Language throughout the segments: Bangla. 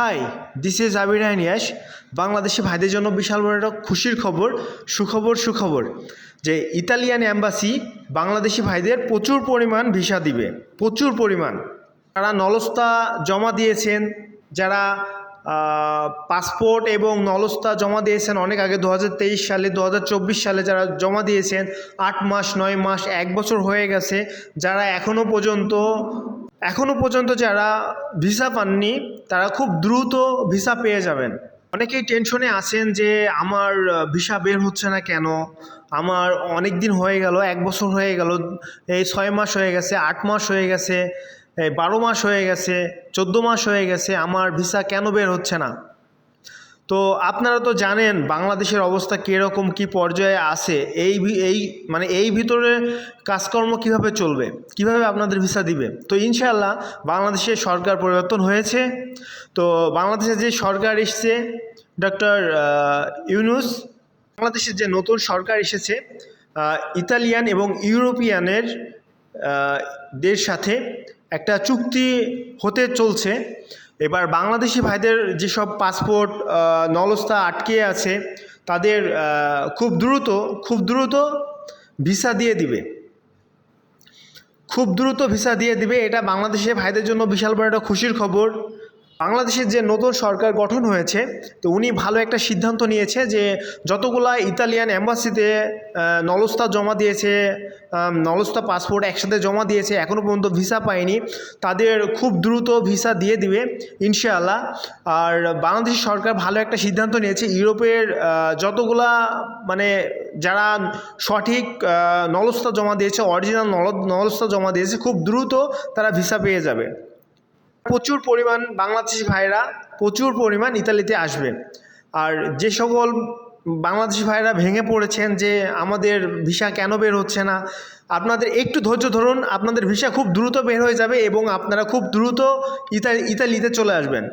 হাই দিস ইজ আবির হানিয়াস বাংলাদেশি ভাইদের জন্য বিশাল বড় একটা খুশির খবর, সুখবর সুখবর, যে ইতালিয়ান অ্যাম্বাসি বাংলাদেশি ভাইদের প্রচুর পরিমাণ ভিসা দিবে, প্রচুর পরিমাণ। তারা নলস্তা জমা দিয়েছেন, যারা পাসপোর্ট এবং নলস্তা জমা দিয়েছেন, অনেক আগে দু হাজার তেইশ সালে দু হাজার চব্বিশ সালে যারা জমা দিয়েছেন, আট মাস, নয় মাস, এক বছর হয়ে গেছে, যারা এখনও পর্যন্ত এখনও পর্যন্ত যারা ভিসা পাননি, তারা খুব দ্রুত ভিসা পেয়ে যাবেন। অনেকেই টেনশনে আছেন যে, আমার ভিসা বের হচ্ছে না কেন? আমার অনেক দিন হয়ে গেল, এক বছর হয়ে গেল, এই ছয় মাস হয়ে গেছে, আট মাস হয়ে গেছে বারো মাস হয়ে গেছে, চোদ্দ মাস হয়ে গেছে, আমার ভিসা কেন বের হচ্ছে না? তো আপনারা তো জানেন বাংলাদেশের অবস্থা কীরকম, কী পর্যায়ে আছে, এই এই মানে এই ভিতরে কাজকর্ম কীভাবে চলবে, কীভাবে আপনাদের ভিসা দিবে? তো ইনশাআল্লাহ বাংলাদেশের সরকার পরিবর্তন হয়েছে। তো বাংলাদেশে যে সরকার এসছে ডক্টর ইউনুস বাংলাদেশের যে নতুন সরকার এসেছে ইতালিয়ান এবং ইউরোপিয়ানের দের সাথে একটা চুক্তি হতে চলছে। এবার বাংলাদেশি ভাইদের যেসব পাসপোর্ট নলস্থা আটকে আছে, তাদের খুব দ্রুত খুব দ্রুত ভিসা দিয়ে দিবে। খুব দ্রুত ভিসা দিয়ে দিবে। এটা বাংলাদেশের ভাইদের জন্য বিশাল বড় একটা খুশির খবর। বাংলাদেশের যে নতুন সরকার গঠন হয়েছে, তো উনি ভালো একটা সিদ্ধান্ত নিয়েছে যে যতগুলা ইতালিয়ান অ্যাম্বাসিতে নলস্তা জমা দিয়েছে নলস্তা পাসপোর্ট একসাথে জমা দিয়েছে এখনও পর্যন্ত ভিসা পায়নি, তাদের খুব দ্রুত ভিসা দিয়ে দিবে, ইনশাআল্লাহ। আর বাংলাদেশ সরকার ভালো একটা সিদ্ধান্ত নিয়েছে, ইউরোপের যতগুলা মানে যারা সঠিক নলস্তা জমা দিয়েছে, অরিজিনাল নল, নলস্তা জমা দিয়েছে, খুব দ্রুত তারা ভিসা পেয়ে যাবে। প্রচুর পরিমাণ বাংলাদেশি ভাইরা প্রচুর পরিমাণ ইতালিতে আসবে। আর যে সকল বাংলাদেশি ভাইরা ভেঙে পড়েছেন যে আমাদের ভিসা কেন বের হচ্ছে না, আপনাদের একটু ধৈর্য ধরুন, আপনাদের ভিসা খুব দ্রুত বের হয়ে যাবে এবং আপনারা খুব দ্রুত ইতালি, ইতালিতে চলে আসবেন।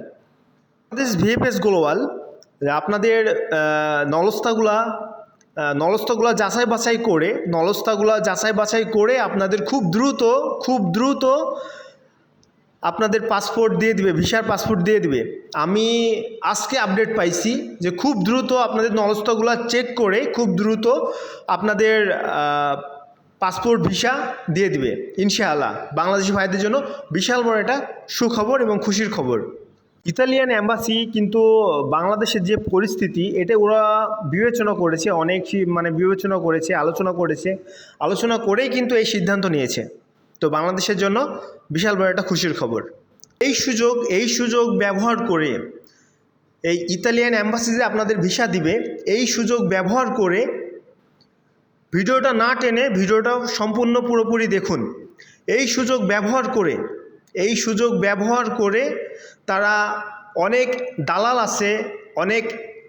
দিস ভিএফএস গ্লোবাল, আপনাদের নলস্তাগুলা নলস্তাগুলা যাচাই বাছাই করে, নলস্তাগুলা যাচাই বাছাই করে আপনাদের খুব দ্রুত খুব দ্রুত আপনাদের পাসপোর্ট দিয়ে দিবে ভিসার পাসপোর্ট দিয়ে দিবে। আমি আজকে আপডেট পাইছি যে খুব দ্রুত আপনাদের নলস্তগুলো চেক করে খুব দ্রুত আপনাদের পাসপোর্ট ভিসা দিয়ে দিবে, ইনশাআল্লাহ। বাংলাদেশি ভাইদের জন্য বিশাল বড় একটা সুখবর এবং খুশির খবর। ইতালিয়ান অ্যাম্বাসি কিন্তু বাংলাদেশের যে পরিস্থিতি, এটা ওরা বিবেচনা করেছে, অনেক মানে বিবেচনা করেছে, আলোচনা করেছে। আলোচনা করেই কিন্তু এই সিদ্ধান্ত নিয়েছে। তো বাংলাদেশের জন্য বিশাল বড় একটা খুশির খবর। এই সুযোগ এই সুযোগ ব্যবহার করে, এই ইতালিয়ান অ্যাম্বাসিতে আপনাদের ভিসা দিবে, এই সুযোগ ব্যবহার করে ভিডিওটা না টেনে ভিডিওটা সম্পূর্ণ পুরোপুরি দেখুন। এই সুযোগ ব্যবহার করে, এই সুযোগ ব্যবহার করে তারা অনেক দালাল আছে, অনেক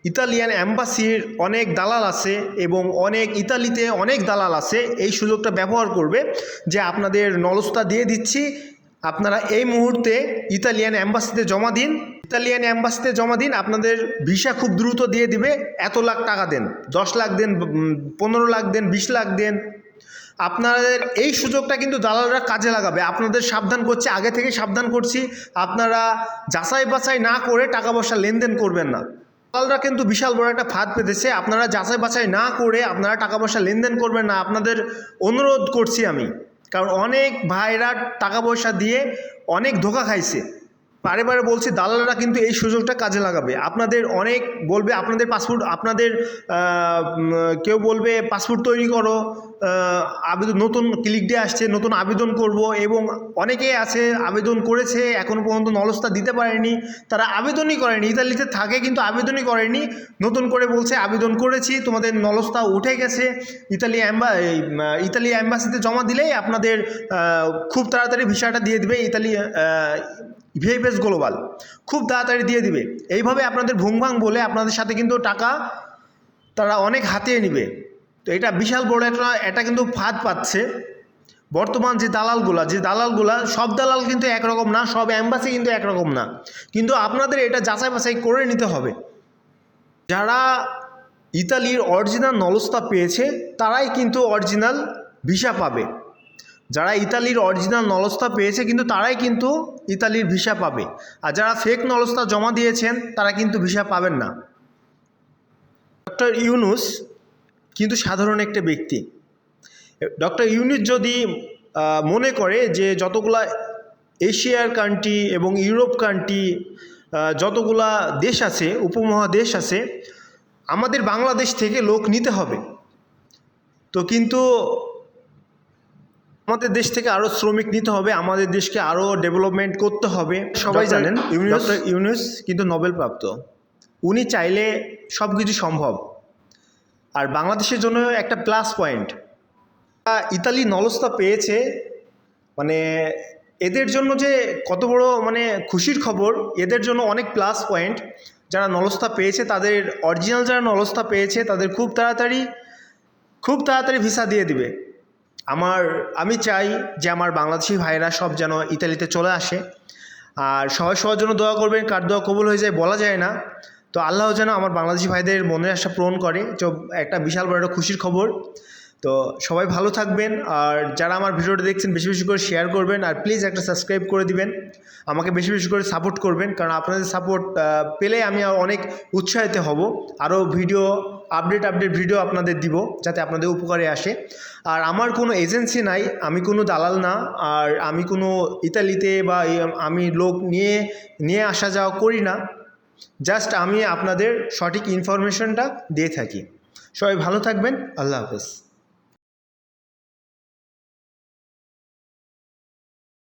ইতালিয়ান অ্যাম্বাসির অনেক দালাল আছে এবং অনেক, ইতালিতে অনেক দালাল আছে, এই সুযোগটা ব্যবহার করবে যে আপনাদের নলস্তা দিয়ে দিচ্ছি। আপনারা এই মুহূর্তে ইতালিয়ান অ্যাম্বাসিতে জমা দিন। ইতালিয়ান অ্যাম্বাসিতে জমা দিন, আপনাদের ভিসা খুব দ্রুত দিয়ে দিবে। এত লাখ টাকা দেন, দশ লাখ দেন পনেরো লাখ দেন, বিশ লাখ দেন। আপনাদের এই সুযোগটা কিন্তু দালালরা কাজে লাগাবে। আপনাদের সাবধান করছে, আগে থেকে সাবধান করছি। আপনারা যাচাই বাছাই না করে টাকা পয়সা লেনদেন করবেন না। দালালরা কিন্তু বিশাল বড় একটা ফাঁদ পেতেছে। আপনারা যাচাই বাছাই না করে আপনারা টাকা পয়সা লেনদেন করবেন না। আপনাদের অনুরোধ করছি আমি। কারণ অনেক ভাইরা টাকা পয়সা দিয়ে অনেক ধোকা খাইছে। বারে বারে বলছি, দালালরা কিন্তু এই সুযোগটা কাজে লাগাবে। আপনাদের অনেক বলবে, আপনাদের পাসপোর্ট, আপনাদের কেউ বলবে, পাসপোর্ট তৈরি করো আবেদন, নতুন ক্লিক ডে আসছে, নতুন আবেদন করব এবং অনেকেই আছে, আবেদন করেছে এখনও পর্যন্ত নলস্তা দিতে পারেনি, তারা আবেদনই করেনি, ইতালিতে থাকে কিন্তু আবেদনই করেনি, নতুন করে বলছে, আবেদন করেছি, তোমাদের নলস্তা উঠে গেছে, ইতালি অ্যাম্বা ইতালি অ্যাম্বাসিতে জমা দিলেই আপনাদের খুব তাড়াতাড়ি ভিসাটা দিয়ে দেবে, ইতালি ভিএফএস গ্লোবাল খুব তাড়াতাড়ি দিয়ে দিবে। এইভাবে আপনাদের ভুংভাং বলে আপনাদের সাথে কিন্তু টাকা তারা অনেক হাতিয়ে নিবে। তো এটা বিশাল বড় একটা, এটা কিন্তু ফাঁদ পাচ্ছে। বর্তমান যে দালালগুলা যে দালালগুলা, সব দালাল কিন্তু একরকম না, সব অ্যাম্বাসি কিন্তু একরকম না। কিন্তু আপনাদের এটা যাচাই বাছাই করে নিতে হবে। যারা ইতালির অরিজিনাল নলস্তা পেয়েছে, তারাই কিন্তু অরিজিনাল ভিসা পাবে। যারা ইতালির অরিজিনাল নলস্তা পেয়েছে কিন্তু তারাই কিন্তু ইতালির ভিসা পাবে। আর যারা ফেক নলস্তা জমা দিয়েছেন, তারা কিন্তু ভিসা পাবেন না। ডক্টর ইউনুস কিন্তু সাধারণ একটা ব্যক্তি। ডক্টর ইউনুস যদি মনে করে যে যতগুলা এশিয়ার কান্ট্রি এবং ইউরোপ কান্ট্রি যতগুলা দেশ আছে, উপমহাদেশ আছে, আমাদের বাংলাদেশ থেকে লোক নিতে হবে। তো কিন্তু আমাদের দেশ থেকে আরও শ্রমিক নিতে হবে আমাদের দেশকে আরও ডেভেলপমেন্ট করতে হবে। সবাই জানেন ইউনুস- ইউনুস কিন্তু নোবেল প্রাপ্ত উনি চাইলে সব কিছু সম্ভব। আর বাংলাদেশের জন্য একটা প্লাস পয়েন্ট ইতালি নলস্তা পেয়েছে মানে এদের জন্য যে কত বড় মানে খুশির খবর এদের জন্য অনেক প্লাস পয়েন্ট যারা নলস্তা পেয়েছে তাদের অরিজিনাল যারা নলস্তা পেয়েছে তাদের খুব তাড়াতাড়ি খুব তাড়াতাড়ি ভিসা দিয়ে দিবে। আমার, আমি চাই যে আমার বাংলাদেশি ভাইয়েরা সব যেন ইতালিতে চলে আসে। আর সবাই সবার জন্য দোয়া করবেন, কার দোয়া কবুল হয়ে যায় বলা যায় না। তো আল্লাহ যেন আমার বাংলাদেশি ভাইদের মনের আশা পূরণ করে। একটা বিশাল বড় একটা খুশির খবর। তো সবাই ভালো থাকবেন আর যারা আমার ভিডিওটা দেখছেন বেশি বেশি করে শেয়ার করবেন আর প্লিজ একটা সাবস্ক্রাইব করে দিবেন। আমাকে বেশি বেশি করে সাপোর্ট করবেন কারণ আপনাদের সাপোর্ট পেলে আমি অনেক উৎসাহিত হব। আরও ভিডিও আপডেট আপডেট ভিডিও আপনাদের দিব যাতে আপনাদের উপকারে আসে। আর আমার কোনো এজেন্সি নাই, আমি কোনো দালাল না। আর আমি কোনো ইতালিতে বা আমি লোক নিয়ে নিয়ে আসা যাওয়া করি না। জাস্ট আমি আপনাদের সঠিক ইনফরমেশনটা দিয়ে থাকি। সবাই ভালো থাকবেন, আল্লাহ হাফেজ।